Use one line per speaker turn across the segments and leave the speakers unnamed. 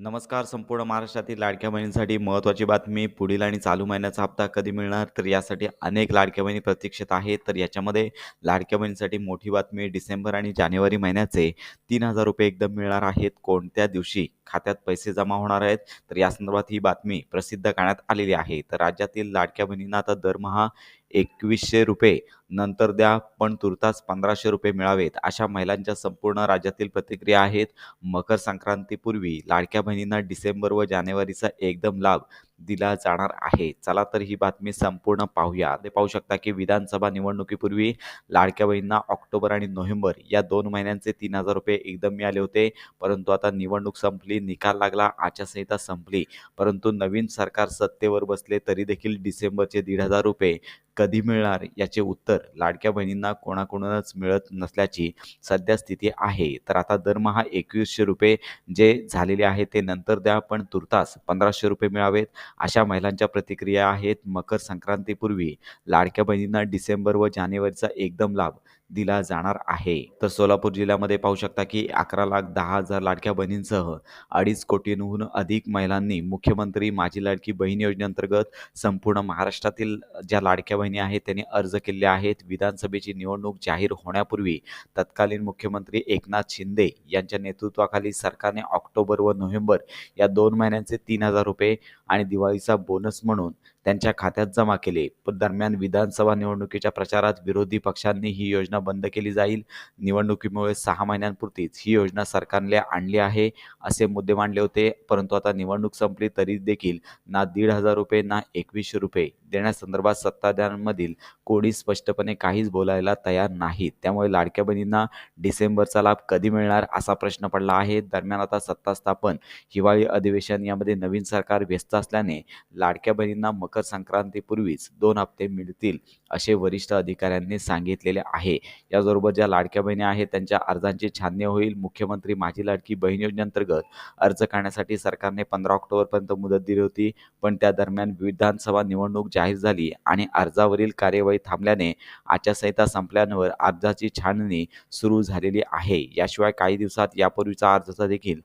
नमस्कार संपूर्ण महाराष्ट्रातील लाडक्या बहिणींसाठी महत्त्वाची बातमी. पुढील आणि चालू महिन्याचा हप्ता कधी मिळणार? तर यासाठी अनेक लाडक्या बहिणी प्रतीक्षित आहेत. तर याच्यामध्ये लाडक्या बहिणींसाठी मोठी बातमी डिसेंबर आणि जानेवारी महिन्याचे तीन हजार रुपये एकदम मिळणार आहेत. कोणत्या दिवशी? खात्यात पैसे जमा होणार आहेत तर या संदर्भात ही बातमी प्रसिद्ध करण्यात आलेली आहे. तर राज्यातील लाडक्या बहिणींना आता दरमहा एकवीसशे रुपये नंतर द्या पण तुर्तास पंधराशे रुपये मिळावेत अशा महिलांच्या संपूर्ण राज्यातील प्रतिक्रिया आहेत. मकर संक्रांतीपूर्वी लाडक्या बहिणींना डिसेंबर व जानेवारीचा एकदम लाभ दिला जाणार आहे. चला तर ही बातमी संपूर्ण पाहूया. ते पाहू शकता की विधानसभा निवडणुकीपूर्वी लाडक्या बहिणींना ऑक्टोबर आणि नोव्हेंबर या दोन महिन्यांचे तीन हजार रुपये एकदम मिळाले होते. परंतु आता निवडणूक संपली निकाल लागला आचारसंहिता संपली. परंतु नवीन सरकार सत्तेवर बसले तरी देखील डिसेंबरचे दीड हजार रुपये कधी मिळणार याचे उत्तर लाडक्या बहिणींना कोणाकडूनच मिळत नसल्याची सध्या स्थिती आहे. तर आता दरमहा एकवीसशे रुपये जे झालेले आहे ते नंतर द्या पण तुर्तास पंधराशे रुपये मिळावेत अशा महिलांच्या प्रतिक्रिया आहेत. मकर संक्रांतीपूर्वी लाडक्या बहिणींना डिसेंबर व जानेवारीचा एकदम लाभ दिला जाणार आहे. तर सोलापूर जिल्ह्यामध्ये पाहू शकता की अकरा लाख दहा हजार लाडक्या बहिणींसह अडीच कोटींहून अधिक महिलांनी मुख्यमंत्री माझी लाडकी बहीण योजनेअंतर्गत संपूर्ण महाराष्ट्रातील ज्या लाडक्या बहिणी आहेत त्यांनी अर्ज केले आहेत. विधानसभेची निवडणूक जाहीर होण्यापूर्वी तत्कालीन मुख्यमंत्री एकनाथ शिंदे यांच्या नेतृत्वाखाली सरकारने ऑक्टोबर व नोव्हेंबर या दोन महिन्यांचे तीन हजार रुपये आणि दिवाळीचा बोनस म्हणून त्यांच्या खात्यात जमा केले. पण दरम्यान विधानसभा निवडणुकीच्या प्रचारात विरोधी पक्षांनी ही योजना बंद केली जाईल. निवडणुकीमुळे सहा महिन्यांपुरतीच ही योजना सरकारने आणली आहे असे मुद्दे मांडले होते. परंतु आता निवडणूक संपली तरी देखील ना दीड हजार रुपये ना एकवीसशे रुपये देण्यासंदर्भात सत्ताधाऱ्यांमधील कोणी स्पष्टपणे काहीच बोलायला तयार नाहीत. त्यामुळे लाडक्या बहिणींना डिसेंबरचा लाभ कधी मिळणार असा प्रश्न पडला आहे. दरम्यान आता सत्ता स्थापन हिवाळी अधिवेशन यामध्ये नवीन सरकार व्यस्त असल्याने लाडक्या बहिणींना मकर संक्रांतीपूर्वीच दोन हप्ते मिळतील असे वरिष्ठ अधिकाऱ्यांनी सांगितलेले आहे. याचबरोबर ज्या लाडक्या बहिणी आहेत त्यांच्या अर्जांची छाननी होईल. मुख्यमंत्री माझी लाडकी बहीण योजनेअंतर्गत अर्ज करण्यासाठी सरकारने पंधरा ऑक्टोबरपर्यंत मुदत दिली होती. पण त्या दरम्यान विधानसभा निवडणूक जाहीर झाली आणि अर्जावरील कार्यवाही थांबल्याने आचारसंहिता संपल्यावर अर्जाची छाननी सुरू झालेली आहे. याशिवाय काही दिवसात यापूर्वीचा अर्जाचा देखील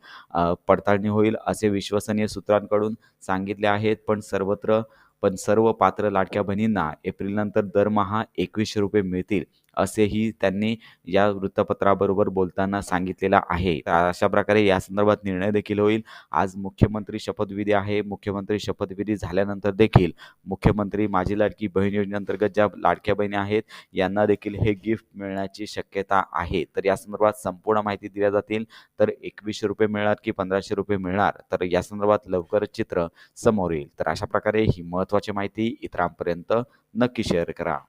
पडताळणी होईल असे विश्वसनीय सूत्रांकडून सांगितले आहेत. पण सर्वत्र पण सर्व पात्र लाडक्या बहिणींना एप्रिलनंतर दरमहा एकवीसशे रुपये मिळतील. असेही त्यांनी या वृत्तपत्राबरोबर बोलताना सांगितलेलं आहे. तर अशा प्रकारे या संदर्भात निर्णय देखील होईल. आज मुख्यमंत्री शपथविधी आहे. मुख्यमंत्री शपथविधी झाल्यानंतर देखील मुख्यमंत्री माझी लाडकी बहीण योजनेअंतर्गत ज्या लाडक्या बहिणी आहेत यांना देखील हे गिफ्ट मिळण्याची शक्यता आहे. तर या संदर्भात संपूर्ण माहिती दिल्या जातील. तर एकवीसशे रुपये मिळणार की पंधराशे रुपये मिळणार? तर या संदर्भात लवकरच चित्र समोर येईल. तर अशा प्रकारे ही महत्त्वाची माहिती इतरांपर्यंत नक्की शेअर करा.